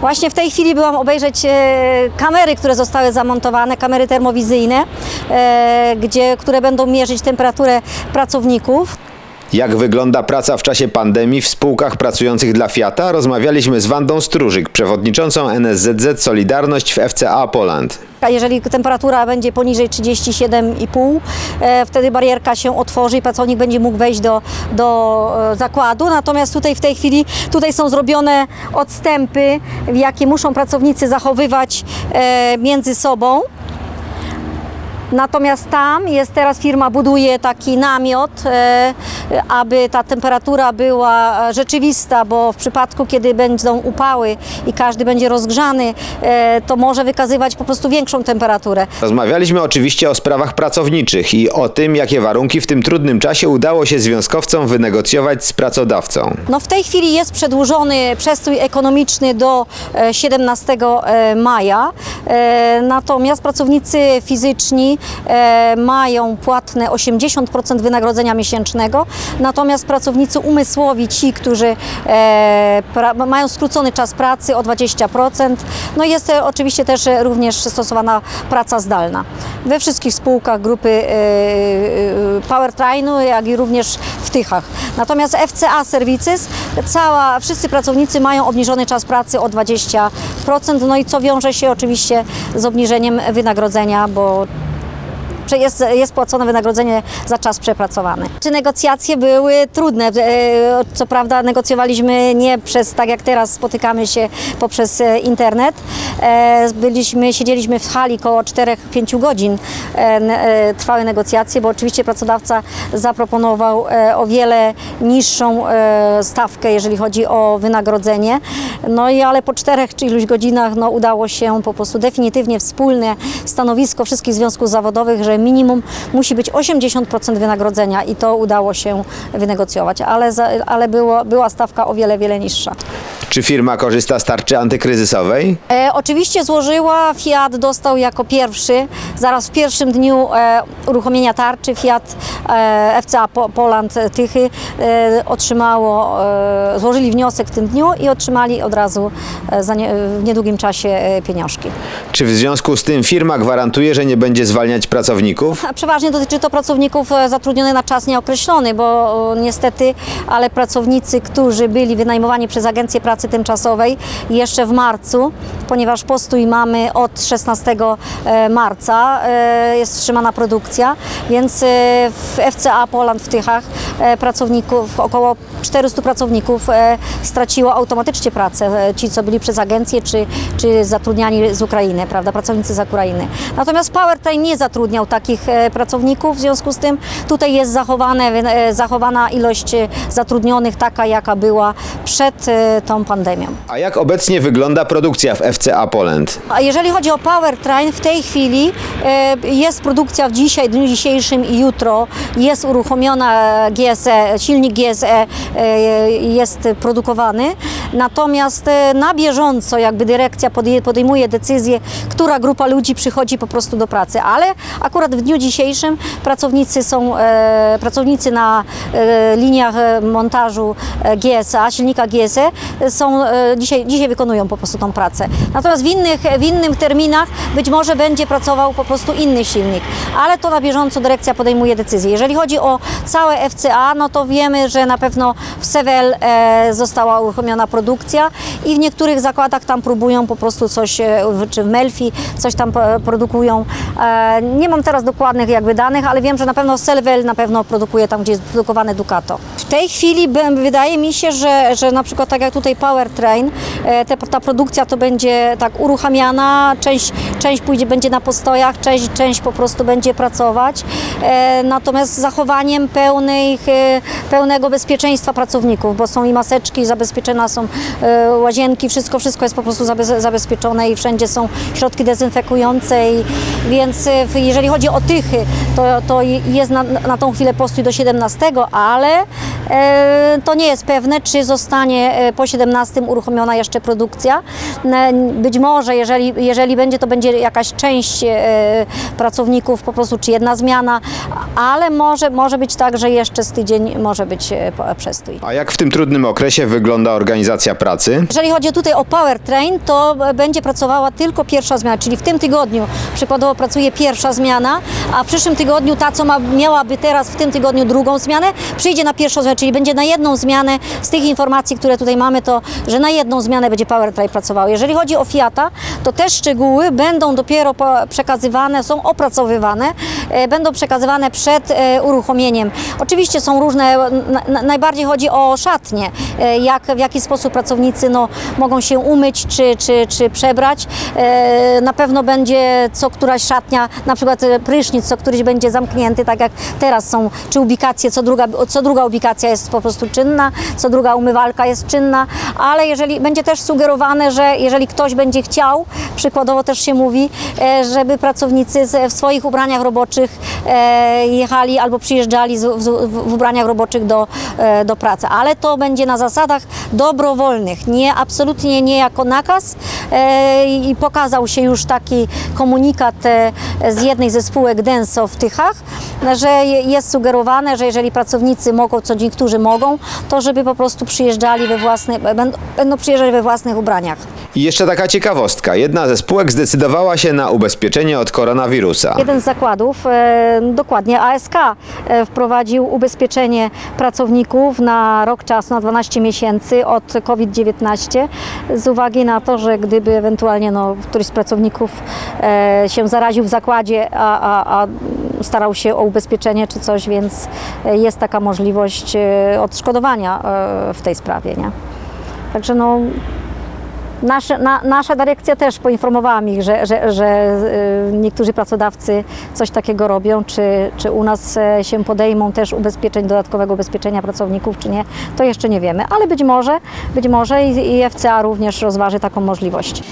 Właśnie w tej chwili byłam obejrzeć e, kamery, które zostały zamontowane, kamery termowizyjne, e, gdzie, które będą mierzyć temperaturę pracowników. Jak wygląda praca w czasie pandemii w spółkach pracujących dla Fiata? Rozmawialiśmy z Wandą Strużyk, przewodniczącą NSZZ Solidarność w FCA Poland. Jeżeli temperatura będzie poniżej 37,5, e, wtedy barierka się otworzy i pracownik będzie mógł wejść do, do e, zakładu. Natomiast tutaj w tej chwili tutaj są zrobione odstępy, jakie muszą pracownicy zachowywać e, między sobą. Natomiast tam jest teraz firma buduje taki namiot, e, aby ta temperatura była rzeczywista, bo w przypadku, kiedy będą upały i każdy będzie rozgrzany, e, to może wykazywać po prostu większą temperaturę. Rozmawialiśmy oczywiście o sprawach pracowniczych i o tym, jakie warunki w tym trudnym czasie udało się związkowcom wynegocjować z pracodawcą. No w tej chwili jest przedłużony przestój ekonomiczny do e, 17 e, maja, e, natomiast pracownicy fizyczni e, mają płatne 80% wynagrodzenia miesięcznego, natomiast pracownicy umysłowi, ci, którzy e, mają skrócony czas pracy o 20%, no jest e, oczywiście też również stosowana praca zdalna. We wszystkich spółkach grupy Powertrainu, jak i również w Tychach. Natomiast FCA Services, cała, wszyscy pracownicy mają obniżony czas pracy o 20%, no i co wiąże się oczywiście z obniżeniem wynagrodzenia, bo jest, jest płacone wynagrodzenie za czas przepracowany. Czy negocjacje były trudne? E, Co prawda negocjowaliśmy nie przez, tak jak teraz spotykamy się poprzez e, internet. E, Byliśmy, siedzieliśmy w hali około 4-5 godzin trwały negocjacje, bo oczywiście pracodawca zaproponował o wiele niższą stawkę, jeżeli chodzi o wynagrodzenie. No i ale po czterech czy iluś godzinach no, udało się po prostu definitywnie wspólne stanowisko wszystkich związków zawodowych, że minimum musi być 80% wynagrodzenia i to udało się wynegocjować, ale, za, ale było, była stawka o wiele, wiele niższa. Czy firma korzysta z tarczy antykryzysowej? E, oczywiście złożyła, Fiat dostał jako pierwszy, zaraz w pierwszym dniu e, uruchomienia tarczy Fiat e, FCA po, Poland e, Tychy e, otrzymało, e, złożyli wniosek w tym dniu i otrzymali od razu e, za nie, w niedługim czasie e, pieniążki. Czy w związku z tym firma gwarantuje, że nie będzie zwalniać pracowników? A Przeważnie dotyczy to pracowników e, zatrudnionych na czas nieokreślony, bo o, niestety, ale pracownicy, którzy byli wynajmowani przez Agencję Pracy Tymczasowej jeszcze w marcu, ponieważ postój mamy od 16 e, marca, e, jest wstrzymana produkcja, więc e, w FCA Poland w Tychach pracowników, około 400 pracowników e, straciło automatycznie pracę, e, ci co byli przez agencję czy, czy zatrudniani z Ukrainy, prawda, pracownicy z Ukrainy. Natomiast Powertrain nie zatrudniał takich e, pracowników, w związku z tym tutaj jest zachowane, e, zachowana ilość e, zatrudnionych taka, jaka była przed e, tą pandemią. A jak obecnie wygląda produkcja w FCA Poland? A jeżeli chodzi o Powertrain, w tej chwili e, jest produkcja w dzisiaj, dniu dzisiejszym i jutro jest uruchomiona GSE, silnik GSE e, jest produkowany. Natomiast e, na bieżąco jakby dyrekcja podejmuje decyzję, która grupa ludzi przychodzi po prostu do pracy, ale akurat w dniu dzisiejszym pracownicy są e, pracownicy na e, liniach e, montażu e, GSA, silnika GSE są e, dzisiaj, dzisiaj wykonują po prostu tą pracę. Natomiast w innych, w terminach być może będzie pracował po prostu inny silnik, ale to na bieżąco dyrekcja podejmuje decyzję. Jeżeli chodzi o całe FCA, no to wiemy, że na pewno w Sewel e, została uruchomiona produkcja i w niektórych zakładach tam próbują po prostu coś, e, czy w Melfi coś tam e, produkują. Nie mam teraz dokładnych jakby danych, ale wiem, że na pewno Sewel na pewno produkuje tam, gdzie jest produkowane Ducato. W tej chwili wydaje mi się, że, że na przykład tak jak tutaj Powertrain, te, ta produkcja to będzie tak uruchamiana, część, część pójdzie, będzie na postojach, część, część po prostu będzie pracować, natomiast z zachowaniem pełnej, e, pełnego bezpieczeństwa pracowników, bo są i maseczki zabezpieczone, są e, łazienki, wszystko, wszystko jest po prostu zabe- zabezpieczone i wszędzie są środki dezynfekujące, i, więc e, jeżeli chodzi o tychy, to, to jest na, na tą chwilę postój do 17, ale e, to nie jest pewne, czy zostanie e, po 17 uruchomiona jeszcze produkcja. E, Być może, jeżeli, jeżeli będzie, to będzie jakaś część e, pracowników, po prostu, czy jedna zmiana, ale może, może być tak, że jeszcze z tydzień może być e, po- przestój. A jak w tym trudnym okresie wygląda organizacja pracy? Jeżeli chodzi tutaj o powertrain, to e, będzie pracowała tylko pierwsza zmiana, czyli w tym tygodniu przykładowo pracuje pierwsza zmiana, a w przyszłym tygodniu ta, co ma, miałaby teraz w tym tygodniu drugą zmianę, przyjdzie na pierwszą zmianę, czyli będzie na jedną zmianę. Z tych informacji, które tutaj mamy, to że na jedną zmianę będzie powertrain pracował. Jeżeli chodzi o Fiata, to te szczegóły będą dopiero przekazywane, są opracowywane, e, będą przekazywane przed e, uruchomieniem. Oczywiście są różne, na, na, najbardziej chodzi o szatnie, e, jak, w jaki sposób pracownicy no, mogą się umyć czy, czy, czy przebrać. Na pewno będzie co któraś szatnia, na przykład e, co któryś będzie zamknięty, tak jak teraz są, czy ubikacje, co druga, co druga ubikacja jest po prostu czynna, co druga umywalka jest czynna, ale jeżeli będzie też sugerowane, że jeżeli ktoś będzie chciał, przykładowo też się mówi, e, żeby pracownicy w swoich ubraniach roboczych e, jechali albo przyjeżdżali w, ubraniach roboczych do, e, do pracy, ale to będzie na zasadach dobrowolnych, nie absolutnie nie jako nakaz i pokazał się już taki komunikat z jednej ze spółek Denso w Tychach, że je- jest sugerowane, że jeżeli pracownicy mogą, co niektórzy mogą, to żeby po prostu przyjeżdżali we własnych, będą, przyjeżdżać we własnych ubraniach. I jeszcze taka ciekawostka. Jedna ze spółek zdecydowała się na ubezpieczenie od koronawirusa. Jeden z zakładów, e, dokładnie ASK, e, wprowadził ubezpieczenie pracowników na rok czasu, na 12 miesięcy od COVID-19 z uwagi na to, że gdyby ewentualnie no, któryś z pracowników e, się zaraził w zakładzie, a, a, starał się o ubezpieczenie czy coś, więc e, jest taka możliwość e, odszkodowania e, w tej sprawie. Nie? Także no, Nasze, na, nasza dyrekcja też poinformowała ich, że, że, że niektórzy pracodawcy coś takiego robią, czy, czy u nas się podejmą też ubezpieczeń, dodatkowego ubezpieczenia pracowników, czy nie, to jeszcze nie wiemy, ale być może, być może i FCA również rozważy taką możliwość.